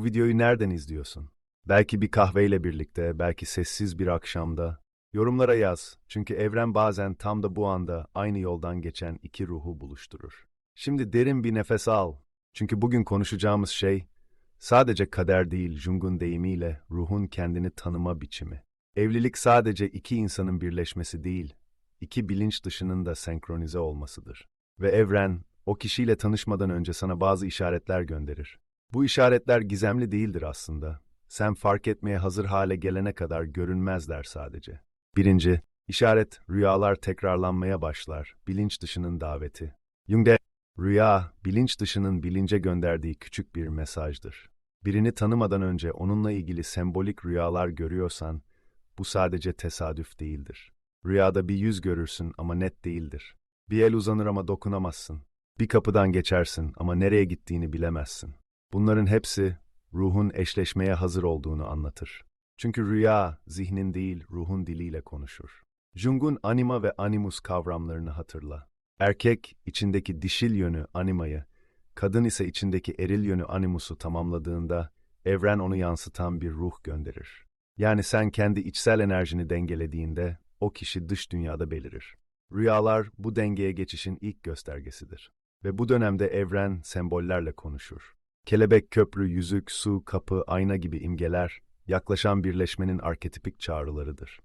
Bu videoyu nereden izliyorsun? Belki bir kahveyle birlikte, belki sessiz bir akşamda. Yorumlara yaz. Çünkü evren bazen tam da bu anda aynı yoldan geçen iki ruhu buluşturur. Şimdi derin bir nefes al. Çünkü bugün konuşacağımız şey sadece kader değil, Jung'un deyimiyle ruhun kendini tanıma biçimi. Evlilik sadece iki insanın birleşmesi değil, iki bilinç dışının da senkronize olmasıdır. Ve evren o kişiyle tanışmadan önce sana bazı işaretler gönderir. Bu işaretler gizemli değildir aslında. Sen fark etmeye hazır hale gelene kadar görünmezler sadece. Birinci, işaret rüyalar tekrarlanmaya başlar, bilinç dışının daveti. Jung'de rüya, bilinç dışının bilince gönderdiği küçük bir mesajdır. Birini tanımadan önce onunla ilgili sembolik rüyalar görüyorsan, bu sadece tesadüf değildir. Rüyada bir yüz görürsün ama net değildir. Bir el uzanır ama dokunamazsın. Bir kapıdan geçersin ama nereye gittiğini bilemezsin. Bunların hepsi ruhun eşleşmeye hazır olduğunu anlatır. Çünkü rüya zihnin değil ruhun diliyle konuşur. Jung'un anima ve animus kavramlarını hatırla. Erkek içindeki dişil yönü animayı, kadın ise içindeki eril yönü animusu tamamladığında evren onu yansıtan bir ruh gönderir. Yani sen kendi içsel enerjini dengelediğinde o kişi dış dünyada belirir. Rüyalar bu dengeye geçişin ilk göstergesidir. Ve bu dönemde evren sembollerle konuşur. Kelebek, köprü, yüzük, su, kapı, ayna gibi imgeler, yaklaşan birleşmenin arketipik çağrılarıdır.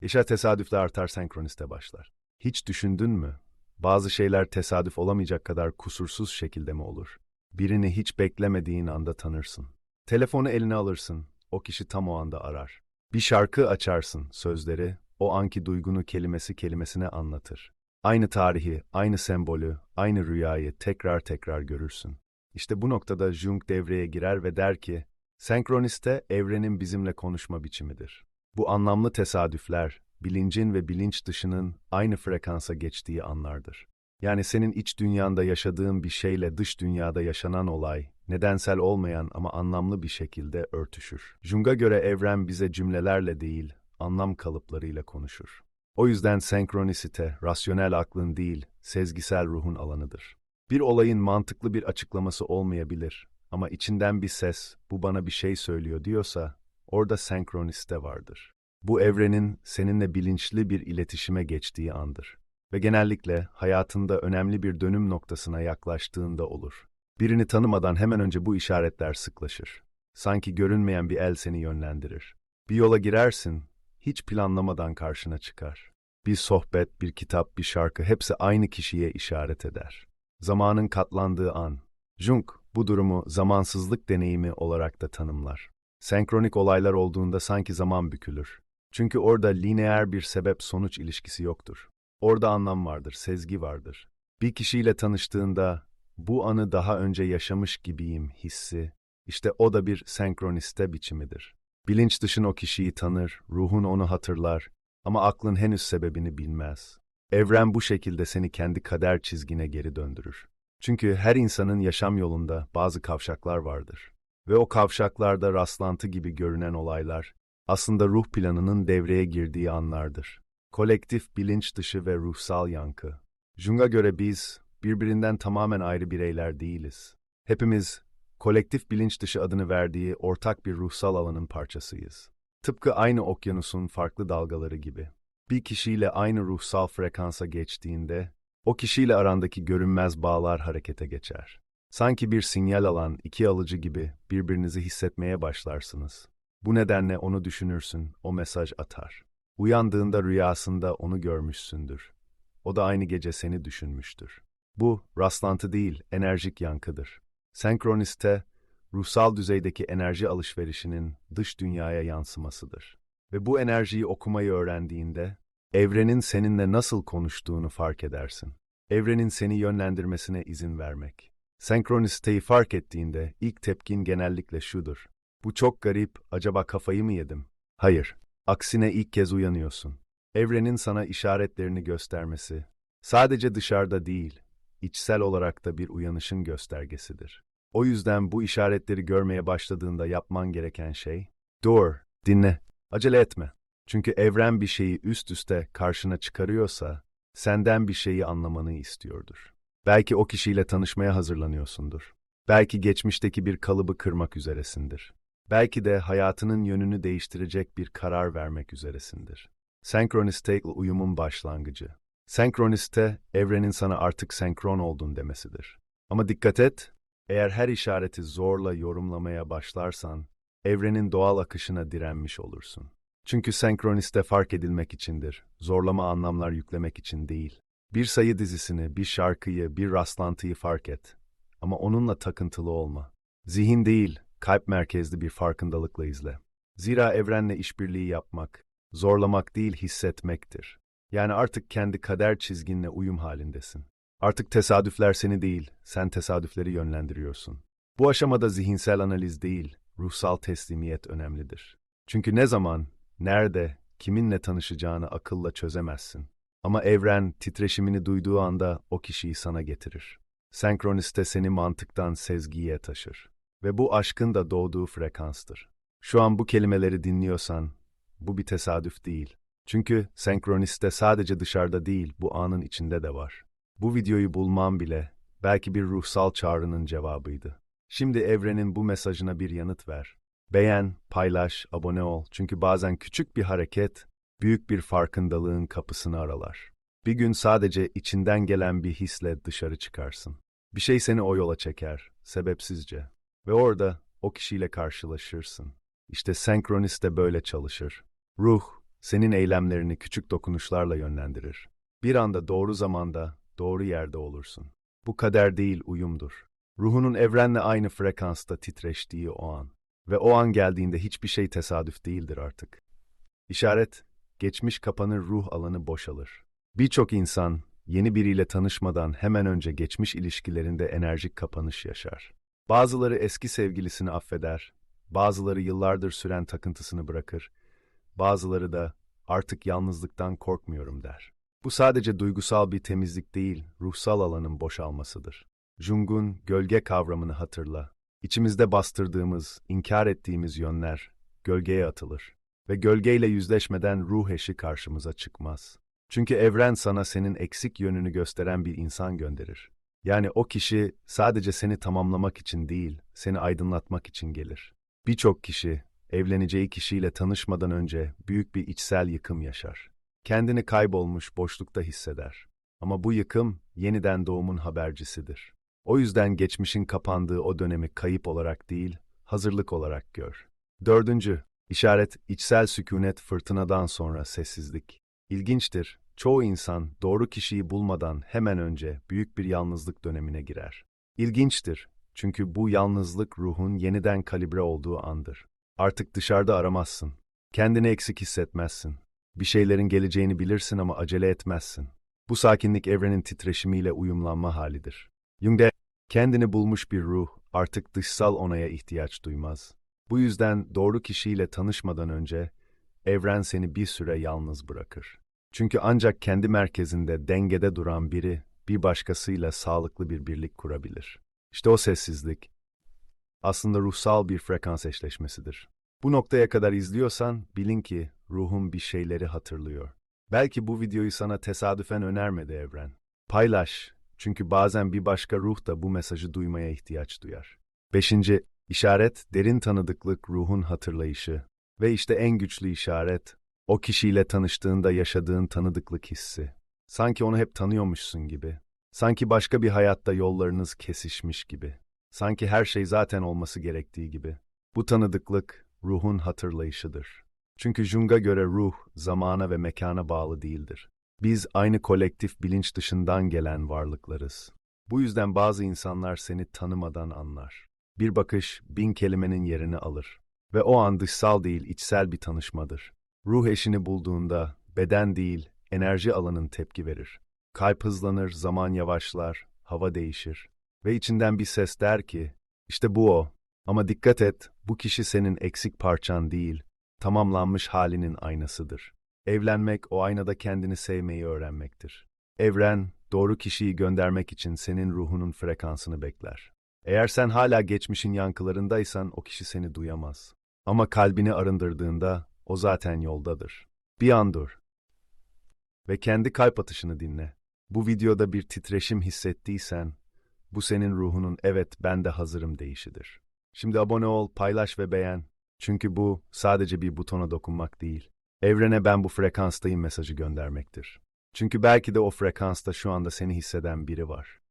İşe tesadüfle artar senkroniste başlar. Hiç düşündün mü? Bazı şeyler tesadüf olamayacak kadar kusursuz şekilde mi olur? Birini hiç beklemediğin anda tanırsın. Telefonu eline alırsın, o kişi tam o anda arar. Bir şarkı açarsın, sözleri, o anki duygunu kelimesi kelimesine anlatır. Aynı tarihi, aynı sembolü, aynı rüyayı tekrar tekrar görürsün. İşte bu noktada Jung devreye girer ve der ki, senkroniste evrenin bizimle konuşma biçimidir. Bu anlamlı tesadüfler, bilincin ve bilinç dışının aynı frekansa geçtiği anlardır. Yani senin iç dünyanda yaşadığın bir şeyle dış dünyada yaşanan olay, nedensel olmayan ama anlamlı bir şekilde örtüşür. Jung'a göre evren bize cümlelerle değil, anlam kalıplarıyla konuşur. O yüzden senkronisite, rasyonel aklın değil, sezgisel ruhun alanıdır. Bir olayın mantıklı bir açıklaması olmayabilir ama içinden bir ses, bu bana bir şey söylüyor diyorsa, orada senkroniste vardır. Bu evrenin seninle bilinçli bir iletişime geçtiği andır. Ve genellikle hayatında önemli bir dönüm noktasına yaklaştığında olur. Birini tanımadan hemen önce bu işaretler sıklaşır. Sanki görünmeyen bir el seni yönlendirir. Bir yola girersin, hiç planlamadan karşına çıkar. Bir sohbet, bir kitap, bir şarkı hepsi aynı kişiye işaret eder. Zamanın katlandığı an. Jung bu durumu zamansızlık deneyimi olarak da tanımlar. Senkronik olaylar olduğunda sanki zaman bükülür. Çünkü orada lineer bir sebep-sonuç ilişkisi yoktur. Orada anlam vardır, sezgi vardır. Bir kişiyle tanıştığında bu anı daha önce yaşamış gibiyim hissi, işte o da bir senkroniste biçimidir. Bilinç dışın o kişiyi tanır, ruhun onu hatırlar ama aklın henüz sebebini bilmez. Evren bu şekilde seni kendi kader çizgine geri döndürür. Çünkü her insanın yaşam yolunda bazı kavşaklar vardır. Ve o kavşaklarda rastlantı gibi görünen olaylar aslında ruh planının devreye girdiği anlardır. Kolektif bilinç dışı ve ruhsal yankı. Jung'a göre biz birbirinden tamamen ayrı bireyler değiliz. Hepimiz kolektif bilinç dışı adını verdiği ortak bir ruhsal alanın parçasıyız. Tıpkı aynı okyanusun farklı dalgaları gibi. Bir kişiyle aynı ruhsal frekansa geçtiğinde, o kişiyle arandaki görünmez bağlar harekete geçer. Sanki bir sinyal alan iki alıcı gibi birbirinizi hissetmeye başlarsınız. Bu nedenle onu düşünürsün, o mesaj atar. Uyandığında rüyasında onu görmüşsündür. O da aynı gece seni düşünmüştür. Bu, rastlantı değil, enerjik yankıdır. Senkroniste, ruhsal düzeydeki enerji alışverişinin dış dünyaya yansımasıdır. Ve bu enerjiyi okumayı öğrendiğinde, evrenin seninle nasıl konuştuğunu fark edersin. Evrenin seni yönlendirmesine izin vermek. Senkronisteyi fark ettiğinde ilk tepkin genellikle şudur. Bu çok garip, acaba kafayı mı yedim? Hayır, aksine ilk kez uyanıyorsun. Evrenin sana işaretlerini göstermesi, sadece dışarıda değil, içsel olarak da bir uyanışın göstergesidir. O yüzden bu işaretleri görmeye başladığında yapman gereken şey, dur, dinle, acele etme. Çünkü evren bir şeyi üst üste karşına çıkarıyorsa, senden bir şeyi anlamanı istiyordur. Belki o kişiyle tanışmaya hazırlanıyorsundur. Belki geçmişteki bir kalıbı kırmak üzeresindir. Belki de hayatının yönünü değiştirecek bir karar vermek üzeresindir. Senkroniste uyumun başlangıcı. Senkroniste, evrenin sana artık senkron oldun demesidir. Ama dikkat et, eğer her işareti zorla yorumlamaya başlarsan, evrenin doğal akışına direnmiş olursun. Çünkü senkroniste fark edilmek içindir, zorlama anlamlar yüklemek için değil. Bir sayı dizisini, bir şarkıyı, bir rastlantıyı fark et. Ama onunla takıntılı olma. Zihin değil, kalp merkezli bir farkındalıkla izle. Zira evrenle işbirliği yapmak, zorlamak değil hissetmektir. Yani artık kendi kader çizginle uyum halindesin. Artık tesadüfler seni değil, sen tesadüfleri yönlendiriyorsun. Bu aşamada zihinsel analiz değil, ruhsal teslimiyet önemlidir. Çünkü ne zaman, nerede, kiminle tanışacağını akılla çözemezsin. Ama evren titreşimini duyduğu anda o kişiyi sana getirir. Senkroniste seni mantıktan sezgiye taşır. Ve bu aşkın da doğduğu frekanstır. Şu an bu kelimeleri dinliyorsan, bu bir tesadüf değil. Çünkü senkroniste sadece dışarıda değil, bu anın içinde de var. Bu videoyu bulmam bile belki bir ruhsal çağrının cevabıydı. Şimdi evrenin bu mesajına bir yanıt ver. Beğen, paylaş, abone ol. Çünkü bazen küçük bir hareket büyük bir farkındalığın kapısını aralar. Bir gün sadece içinden gelen bir hisle dışarı çıkarsın. Bir şey seni o yola çeker, sebepsizce. Ve orada o kişiyle karşılaşırsın. İşte senkronist de böyle çalışır. Ruh, senin eylemlerini küçük dokunuşlarla yönlendirir. Bir anda doğru zamanda, doğru yerde olursun. Bu kader değil, uyumdur. Ruhunun evrenle aynı frekansta titreştiği o an. Ve o an geldiğinde hiçbir şey tesadüf değildir artık. İşaret, geçmiş kapanır ruh alanı boşalır. Birçok insan, yeni biriyle tanışmadan hemen önce geçmiş ilişkilerinde enerjik kapanış yaşar. Bazıları eski sevgilisini affeder, bazıları yıllardır süren takıntısını bırakır, bazıları da artık yalnızlıktan korkmuyorum der. Bu sadece duygusal bir temizlik değil, ruhsal alanın boşalmasıdır. Jung'un gölge kavramını hatırla. İçimizde bastırdığımız, inkar ettiğimiz yönler gölgeye atılır ve gölgeyle yüzleşmeden ruh eşi karşımıza çıkmaz. Çünkü evren sana senin eksik yönünü gösteren bir insan gönderir. Yani o kişi sadece seni tamamlamak için değil, seni aydınlatmak için gelir. Birçok kişi evleneceği kişiyle tanışmadan önce büyük bir içsel yıkım yaşar. Kendini kaybolmuş boşlukta hisseder. Ama bu yıkım yeniden doğumun habercisidir. O yüzden geçmişin kapandığı o dönemi kayıp olarak değil, hazırlık olarak gör. Dördüncü, işaret içsel sükunet fırtınadan sonra sessizlik. İlginçtir, çoğu insan doğru kişiyi bulmadan hemen önce büyük bir yalnızlık dönemine girer. İlginçtir, çünkü bu yalnızlık ruhun yeniden kalibre olduğu andır. Artık dışarıda aramazsın. Kendini eksik hissetmezsin. Bir şeylerin geleceğini bilirsin ama acele etmezsin. Bu sakinlik evrenin titreşimiyle uyumlanma halidir. Jung'de kendini bulmuş bir ruh artık dışsal onaya ihtiyaç duymaz. Bu yüzden doğru kişiyle tanışmadan önce evren seni bir süre yalnız bırakır. Çünkü ancak kendi merkezinde dengede duran biri bir başkasıyla sağlıklı bir birlik kurabilir. İşte o sessizlik aslında ruhsal bir frekans eşleşmesidir. Bu noktaya kadar izliyorsan bilin ki ruhun bir şeyleri hatırlıyor. Belki bu videoyu sana tesadüfen önermedi evren. Paylaş, çünkü bazen bir başka ruh da bu mesajı duymaya ihtiyaç duyar. Beşinci, işaret derin tanıdıklık ruhun hatırlayışı. Ve işte en güçlü işaret, o kişiyle tanıştığında yaşadığın tanıdıklık hissi. Sanki onu hep tanıyormuşsun gibi. Sanki başka bir hayatta yollarınız kesişmiş gibi. Sanki her şey zaten olması gerektiği gibi. Bu tanıdıklık, ruhun hatırlayışıdır. Çünkü Jung'a göre ruh, zamana ve mekana bağlı değildir. Biz aynı kolektif bilinç dışından gelen varlıklarız. Bu yüzden bazı insanlar seni tanımadan anlar. Bir bakış bin kelimenin yerini alır. Ve o an dışsal değil içsel bir tanışmadır. Ruh eşini bulduğunda beden değil enerji alanın tepki verir. Kalp hızlanır, zaman yavaşlar, hava değişir. Ve içinden bir ses der ki, işte bu o. Ama dikkat et, bu kişi senin eksik parçan değil, tamamlanmış halinin aynasıdır. Evlenmek o aynada kendini sevmeyi öğrenmektir. Evren, doğru kişiyi göndermek için senin ruhunun frekansını bekler. Eğer sen hala geçmişin yankılarındaysan o kişi seni duyamaz. Ama kalbini arındırdığında o zaten yoldadır. Bir an dur. Ve kendi kalp atışını dinle. Bu videoda bir titreşim hissettiysen, Bu senin ruhunun evet ben de hazırım deyişidir. Şimdi abone ol, paylaş ve beğen. Çünkü bu sadece bir butona dokunmak değil. Evrene ben bu frekanstayım mesajı göndermektir. Çünkü belki de o frekansta şu anda seni hisseden biri var.